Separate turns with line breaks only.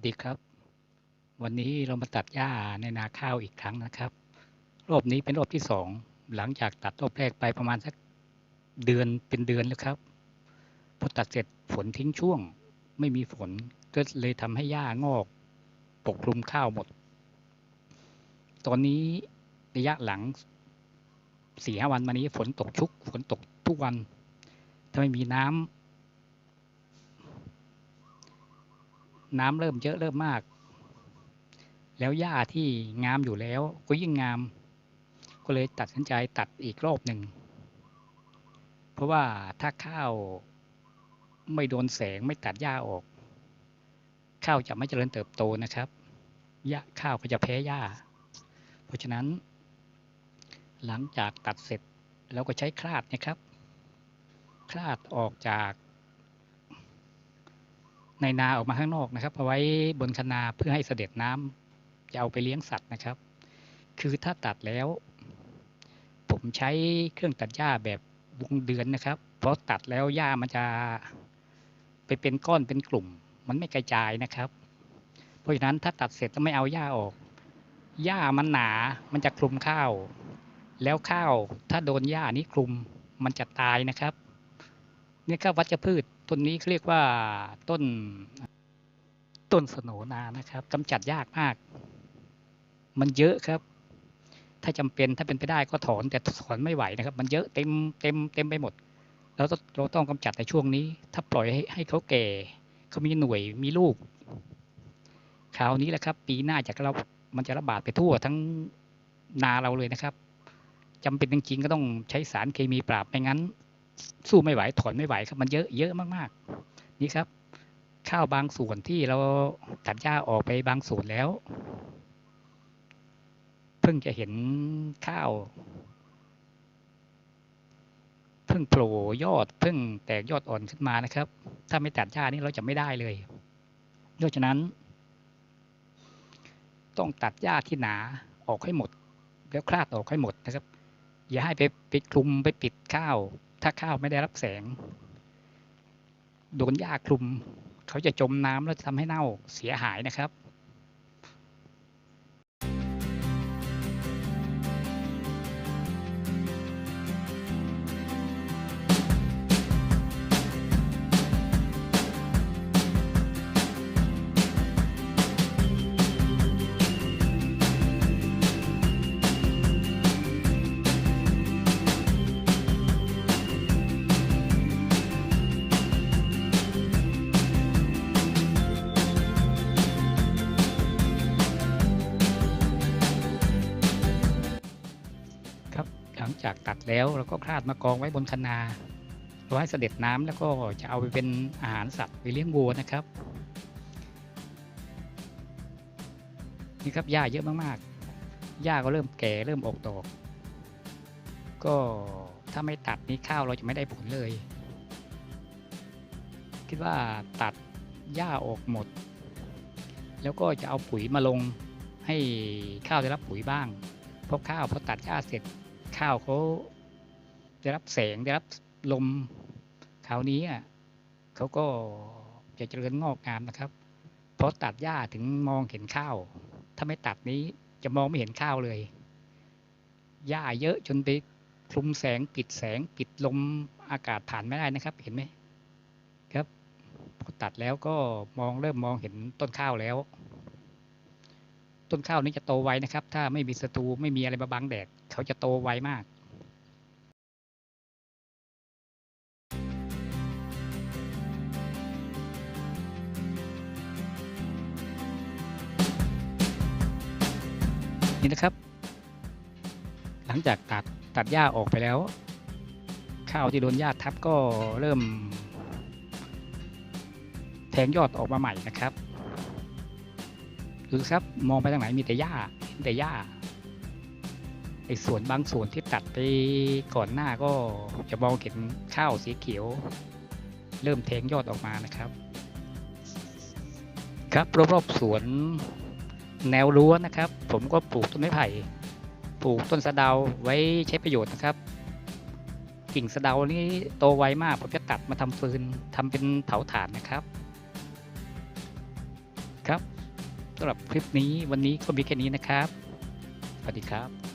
สดีครับ วันนี้เรามาตัดหญ้าในนาข้าวอีกครั้งนะครับ รอบนี้เป็นรอบที่สองหลังจากตัดรอบแรกไปประมาณสักเดือนเป็นเดือนแล้วครับพอตัดเสร็จฝนทิ้งช่วง ไม่มีฝนก็เลยทำให้หญ้างอกปกคลุมข้าวหมด ตอนนี้ระยะหลังสี่ห้าวันมานี้ฝนตกชุกฝนตกทุกวันถ้าไม่มีน้ำ น้ำเริ่มเยอะเริ่มมาก แล้วหญ้าที่งามอยู่แล้ว ก็ยิ่งงาม ก็เลยตัดสินใจตัดอีกรอบหนึ่ง เพราะว่าถ้าข้าวไม่โดนแสงไม่ตัดหญ้าออก ข้าวจะไม่เจริญเติบโตนะครับหญ้าข้าวก็จะแพ้หญ้า เพราะฉะนั้น หลังจากตัดเสร็จเราก็ใช้คลาดนะครับ คลาดออกจาก ในนาออกมาข้างนอกนะครับเอาไว้บนคนาเพื่อให้เสด็จน้ำจะเอาไปเลี้ยงสัตว์นะครับ คือถ้าตัดแล้ว ผมใช้เครื่องตัดหญ้าแบบวงเดือนนะครับ เพราะตัดแล้วหญ้ามันจะไปเป็นก้อนเป็นกลุ่ม มันไม่กระจายนะครับ เพราะฉะนั้นถ้าตัดเสร็จแล้วไม่เอาหญ้าออกหญ้ามันหนา มันจะคลุมข้าว แล้วข้าวถ้าโดนหญ้านี้คลุมมันจะตายนะครับ นี่ครับวัชพืชต้นนี้เขาเรียกว่าต้นต้นสโนนานะครับกำจัดยากมาก มันเยอะครับ ถ้าจำเป็นถ้าเป็นไปได้ก็ถอนแต่ถอนไม่ไหวนะครับ มันเยอะเต็มเต็มเต็มไปหมดแล้วเราต้องกำจัดในช่วงนี้ ถ้าปล่อยให้ให้เขาแก่เขามีหน่วยมีลูกคราวนี้แหละครับ ปีหน้าจะเรา มันจะระบาดไปทั่วทั้งนาเราเลยนะครับจำเป็นจริงๆก็ต้องใช้สารเคมีปราบไม่งั้น สู้ไม่ไหวถอนไม่ไหวครับมันเยอะเยอะมากๆ นี่ครับ ข้าวบางส่วนที่เราตัดหญ้าออกไปบางส่วนแล้ว เพิ่งจะเห็นข้าว เพิ่งโผล่ยอดเพิ่งแตกยอดอ่อนขึ้นมานะครับ ถ้าไม่ตัดหญ้านี่เราจะไม่ได้เลยดังนั้น ต้องตัดหญ้าที่หนาออกให้หมด แล้วคลาดออกให้หมดนะครับ อย่าให้ไปไปคลุมไปปิดข้าว ถ้าข้าวไม่ได้รับแสง โดนหญ้าคลุม เขาจะจมน้ำแล้วทำให้เน่าเสียหายนะครับ งจากตัดแล้วเราก็คลาดมากองไว้บนคะนาไว้เสด็จน้ำแล้วก็จะเอาไปเป็นอาหารสัตว์ไปเลี้ยงวัวนะครับนี่ครับหญ้าเยอะมากๆหญ้าก็เริ่มแก่เริ่มออกดอก ก็ถ้าไม่ตัดนี้ข้าวเราจะไม่ได้ผลเลย คิดว่าตัดหญ้าออกหมด แล้วก็จะเอาปุ๋ยมาลงให้ข้าวได้รับปุ๋ยบ้างเพราะข้าวพอตัดหญ้าเสร็จ ข้าวเขาได้รับแสงได้รับลมคราวนี้อะเขาก็จะเจริญงอกงามนะครับเพราะตัดหญ้าถึงมองเห็นข้าว ถ้าไม่ตัดนี้จะมองไม่เห็นข้าวเลยหญ้าเยอะจนไปคลุมแสงปิดแสงปิดลมอากาศผ่านไม่ได้นะครับ เห็นไหมครับพอตัดแล้วก็มองเริ่มมองเห็นต้นข้าวแล้ว ต้นข้าวนี้จะโตไวนะครับ ถ้าไม่มีศัตรูไม่มีอะไรมาบังแดดเขาจะโตไวมากนี่นะครับ หลังจากตัดตัดหญ้าออกไปแล้ว ข้าวที่โดนหญ้าทับก็เริ่ม แทงยอดออกมาใหม่นะครับ ดูครับมองไปทางไหนมีแต่หญ้าเห็นแต่หญ้าไอ้สวนบางสวนที่ตัดไปก่อนหน้าก็จะมองเห็นข้าวสีเขียว เริ่มแทงยอดออกมานะครับ ครับรอบๆสวนแนวรั้วนะครับ ผมก็ปลูกต้นไม้ไผ่ปลูกต้นสะเดาไว้ใช้ประโยชน์นะครับ กิ่งสะเดานี่โตไวมากผมจะตัดมาทำฟืนทำเป็นเผาถ่านนะครับ สำหรับคลิปนี้วันนี้ก็มีแค่นี้นะครับ สวัสดีครับ